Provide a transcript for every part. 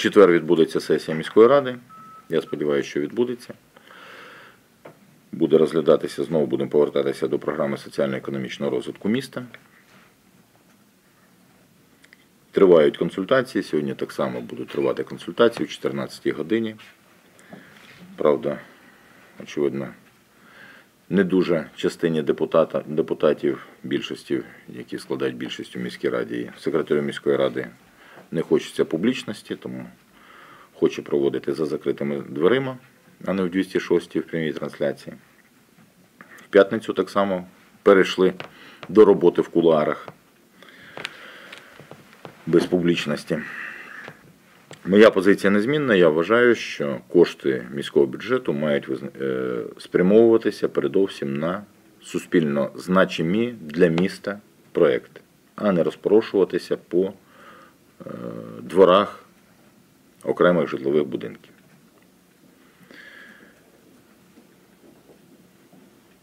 четвер відбудеться сесія міської ради. Я сподіваюся, що відбудеться. Буде розглядатися, знову будемо повертатися до програми соціально-економічного розвитку міста. Тривають консультації. Сьогодні так само будуть тривати консультації о 14 годині. Правда, очевидно, не дуже частині депутата, депутатів більшості, які складають більшість у міській раді, і секретарю міської ради не хочеться публічності, тому хоче проводити за закритими дверима, а не в 206 в прямій трансляції. В п'ятницю так само перейшли до роботи в кулуарах без публічності. Моя позиція незмінна. Я вважаю, що кошти міського бюджету мають е, спрямовуватися передовсім на суспільно значимі для міста проекти, а не розпорошуватися по дворах окремих житлових будинків.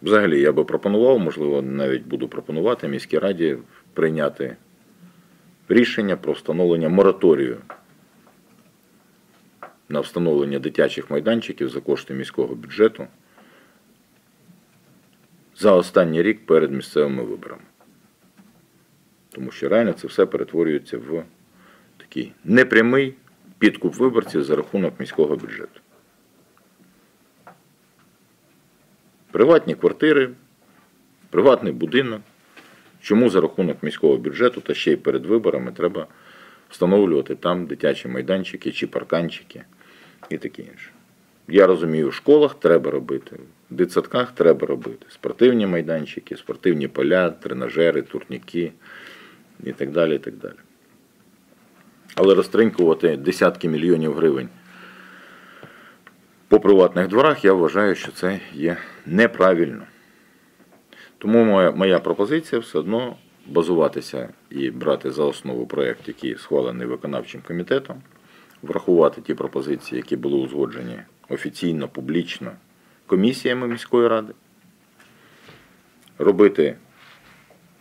Взагалі, я би пропонував, можливо, навіть буду пропонувати міській раді прийняти рішення про встановлення мораторію на встановлення дитячих майданчиків за кошти міського бюджету за останній рік перед місцевими виборами. Тому що реально це все перетворюється в такий непрямий підкуп виборців за рахунок міського бюджету. Приватні квартири, приватний будинок. Чому за рахунок міського бюджету та ще й перед виборами треба встановлювати там дитячі майданчики чи парканчики і таке інше. Я розумію, в школах треба робити, в дитсадках треба робити. Спортивні майданчики, спортивні поля, тренажери, турніки і так далі. І так далі. Але розтринькувати десятки мільйонів гривень по приватних дворах, я вважаю, що це є неправильно. Тому моя, моя пропозиція все одно базуватися і брати за основу проєкт, який схвалений виконавчим комітетом, врахувати ті пропозиції, які були узгоджені офіційно, публічно комісіями міської ради, робити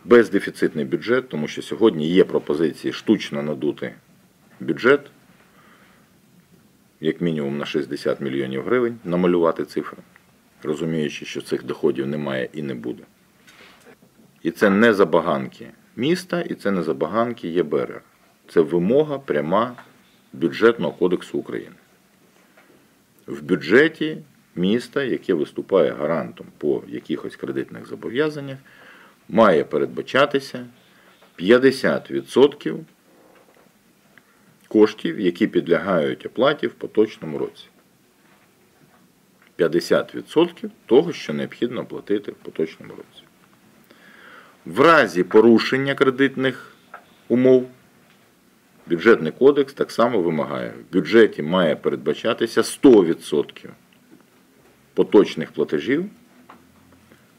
бездефіцитний бюджет, тому що сьогодні є пропозиції штучно надути бюджет, як мінімум на 60 мільйонів гривень, намалювати цифри, розуміючи, що цих доходів немає і не буде. І це не забаганки міста, і це не забаганки ЄБРР. Це вимога пряма бюджетного кодексу України. В бюджеті міста, яке виступає гарантом по якихось кредитних зобов'язаннях, має передбачатися 50% коштів, які підлягають оплаті в поточному році. 50% того, що необхідно платити в поточному році. В разі порушення кредитних умов бюджетний кодекс так само вимагає. В бюджеті має передбачатися 100% поточних платежів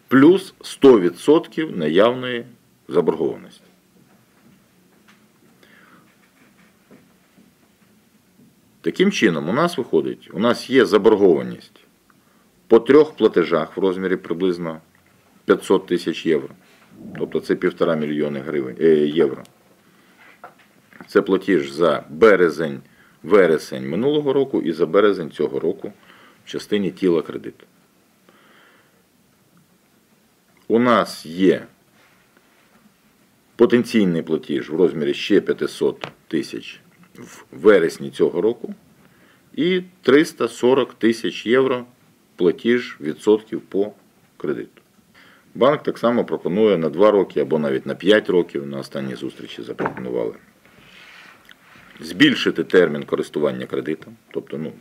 плюс 100% наявної заборгованості. Таким чином, у нас виходить, у нас є заборгованість по трьох платежах в розмірі приблизно 500 тисяч євро. Тобто це півтора мільйони гривень, е, євро. Це платіж за березень, вересень минулого року і за березень цього року в частині тіла кредиту. У нас є потенційний платіж в розмірі ще 500 тисяч в вересні цього року і 340 тисяч євро платіж відсотків по кредиту. Банк так само пропонує на 2 роки або навіть на 5 років, на останній зустрічі запропонували. Збільшити термін користування кредитом, тобто ну,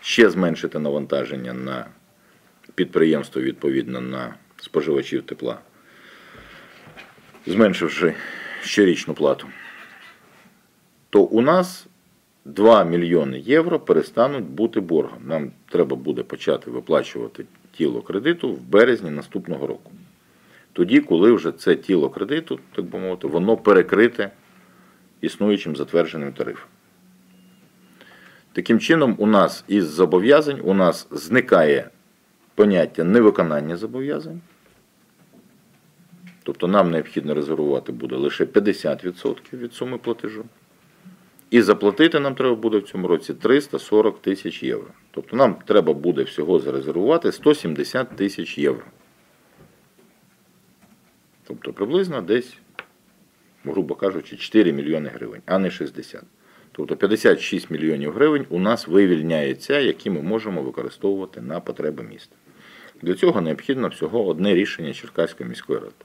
ще зменшити навантаження на підприємство відповідно на споживачів тепла, зменшивши щорічну плату, то у нас 2 мільйони євро перестануть бути боргом. Нам треба буде почати виплачувати тіло кредиту в березні наступного року. Тоді, коли вже це тіло кредиту, так би мовити, воно перекрите існуючим затвердженим тарифом. Таким чином, у нас із зобов'язань у нас зникає поняття невиконання зобов'язань. Тобто нам необхідно резервувати буде лише 50% від суми платежу. І заплатити нам треба буде в цьому році 340 тисяч євро. Тобто нам треба буде всього зарезервувати 170 тисяч євро. Тобто приблизно десь, грубо кажучи, 4 мільйони гривень, а не 60. Тобто 56 мільйонів гривень у нас вивільняється, які ми можемо використовувати на потреби міста. Для цього необхідно всього одне рішення Черкаської міської ради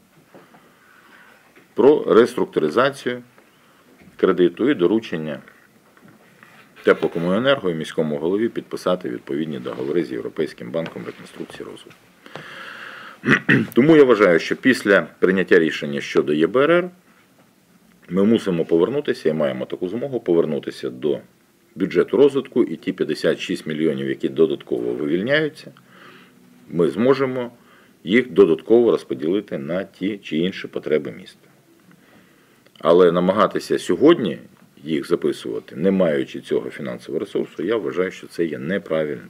про реструктуризацію кредиту і доручення теплокомуненерго і міському голові підписати відповідні договори з Європейським банком реконструкції розвитку. Тому я вважаю, що після прийняття рішення щодо ЄБРР ми мусимо повернутися і маємо таку змогу повернутися до бюджету розвитку і ті 56 мільйонів, які додатково вивільняються, ми зможемо їх додатково розподілити на ті чи інші потреби міста. Але намагатися сьогодні їх записувати, не маючи цього фінансового ресурсу, я вважаю, що це є неправильним.